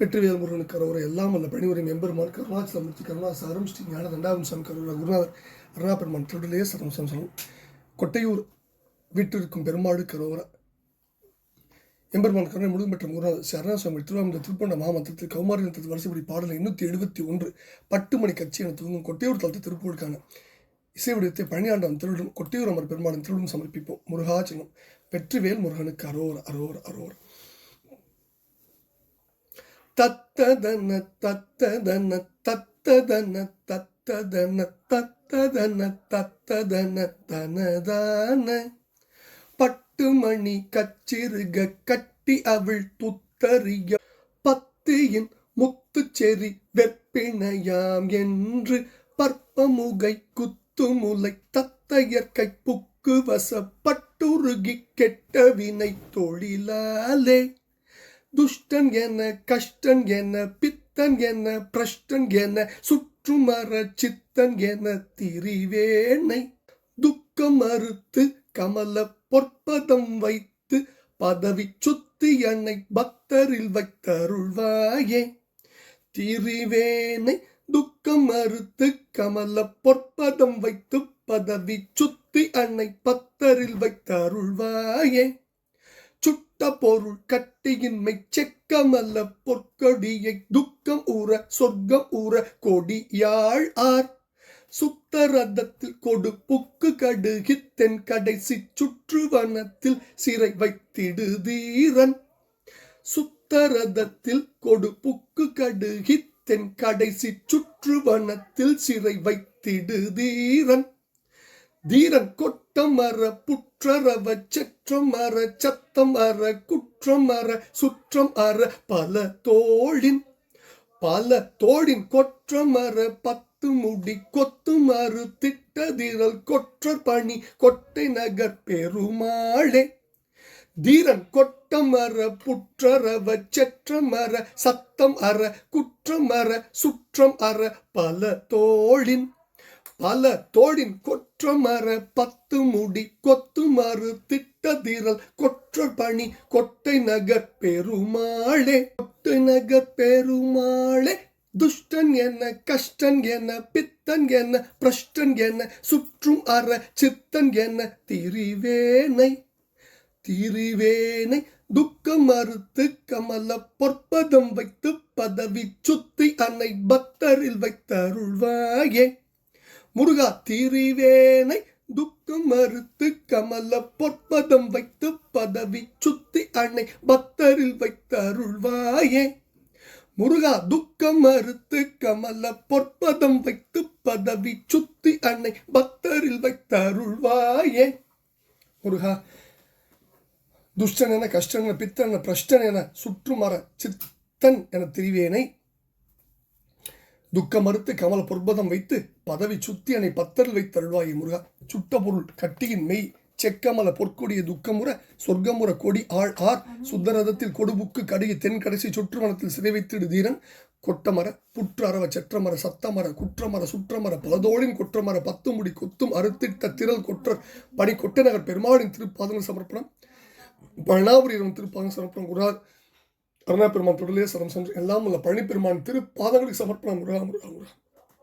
வெற்றிவேல் முருகன் கரோர எல்லாம் அல்ல பணிவுரை எம்பெருமான் கருணாச்சலமூர்த்தி கருணாசாரம் ஸ்ரீ ஞான தண்டாவன் சாமி கரோர குருநாதர் அருணாபெருமான் திருடலே சரம் சம்சனம் கொட்டையூர் வீட்டிற்கும் பெருமாடு கரோர எம்பெருமான் கருணை முழுதும் பெற்ற குருநாதர் ஸ்ரீ அருணாசுவாமி திருவாமந்த திருப்பண்ட மாமந்தத்தில் கௌமாரி நிலத்தில் வரிசைப்படி பாடல் எண்ணூற்றி எழுபத்தி ஒன்று பட்டு மணி கட்சி என துவங்கும் கொட்டையூர் தளத்தை திருப்பூருக்கான இசை வடிவத்தை பழனியாண்டம் திருவிழும் கொட்டையூர் அமர் பெருமாளின் திருவிழும் சமர்ப்பிப்போம். முருகாச்சனம் வெற்றிவேல் முருகனுக்கு அரோர் அரோர் அரோர். தத்ததன தத்ததன தத்ததன தத்ததன தத்ததன தத்ததன தனதான. பட்டுமணி கச்சிறுக கட்டி அவள் துத்தறிய பத்தியின் முத்துச்செறி வெப்பிணையாம் என்று பற்பமுகை குத்துமுலை தத்தையற்கை புக்கு வசப்பட்டுருகி கெட்ட வினை தொழிலாலே. துஷ்டன் என்ன கஷ்டன் என்ன பித்தன் என்ன பிரஷ்டன் என்ன சுற்றுமர சித்தன் என திரிவேணை. துக்கம் அறுத்து கமல பொற்பதம் வைத்து பதவி சுத்தி என்னை பக்தரில் வைத்தருள்வாயே. திரிவேனை துக்கம் அறுத்து கமல பொற்பதம் வைத்து பதவி சுத்தி அன்னை பத்தரில் வைத்தருள்வாயே. சுட்ட பொருள் கட்டியின்மை செக்கமல்ல பொற்கொடியை துக்கம் ஊற சொர்க்கம் ஊற கொடியாள் ஆர். சுத்தரதத்தில் கொடு புக்கு கடுகி தென் கடைசி சுற்றுவனத்தில் சிறை வைத்திடு தீரன். சுத்தரதத்தில் கொடு புக்கு கடுகி தென் கடைசி சுற்றுவனத்தில் சிறை வைத்திடு தீரன். தீரன் கொட்டமர அற புற்றரவ குற்றம் அற சத்தம் அற குற்றம் அற சுற்றம் அற பல தோழின் பல தோழின் கொற்றம் அற பத்து முடி கொத்து மறு திட்டதிரல் கொற்ற பணி கொட்டை நகர் பெருமாளே. தீரன் கொட்டம் அற புற்றரவ செற்றம் அற சத்தம் அற குற்றம் அற சுற்றம் அற பல தோழின் பல தோழின் கொற்றமர பத்து முடி கொத்து மறு திட்ட திட்டதிரல் கொற்றர் பணி கொட்டை நகர் பெருமாளே கொட்டை நகர் பெருமாளே. துஷ்டன் என்ன கஷ்டன் என்ன பித்தன் என்ன பிரஷ்டன் என்ன சுற்றும் அற சித்தன் என்ன திரிவேனை திரிவேனை. துக்கம் மறுத்து கமல பொற்பதம் வைத்து பதவி சுத்தி அன்னை பக்தரில் வைத்தருள்வாயே. முருகா திரிவேனை துக்கம் மறுத்து கமல பொற்பதம் வைத்து பதவி சுத்தி அன்னை பக்தரில் வைத்த அருள்வாயே. முருகா துக்கம் மறுத்து கமல பொற்பதம் வைத்து பதவி சுத்தி அன்னை பக்தரில் வைத்த அருள்வாயே. முருகா துஷ்டன் என கஷ்டன் என பித்தன் என பிரஷ்டன் என சுற்றுமர சித்தன் என திரிவேனை. துக்கம் மறுத்து கமல பொற்பதம் வைத்து பதவி சுத்தி அணை பத்தரில் வைத்தருள்வாய் முருகா. சுட்ட பொருள் கட்டியின் மெய் செக்கமல பொற்கொடிய துக்கமுற சொர்க்கமுற கொடி ஆள் ஆர் சுந்தரதத்தில் கொடுபுக்கு கடுகி தென் கடைசி சுற்றுவனத்தில் சிறை வைத்திடு தீரன். கொட்டமர புற்றரவ செற்றமர சத்தமர குற்றமர சுற்றமர பலதோளின் கொற்றமர பத்து முடி கொத்தும் அறுத்திட்ட திரள் கொற்றர் பணி கொட்டநகர் பெருமாளின் திருப்பாதங்கள் சமர்ப்பணம். பழனாபுரியிடம் திருப்பாதங்கள் சமர்ப்பணம் குரார் அருணா பெருமான் தொடர்லேயே சரம் சென்று எல்லாம் உள்ள பழனி பெருமான் திருப்பாதங்களுக்கு சமர்ப்பணம். முருகா முருகா முருகா.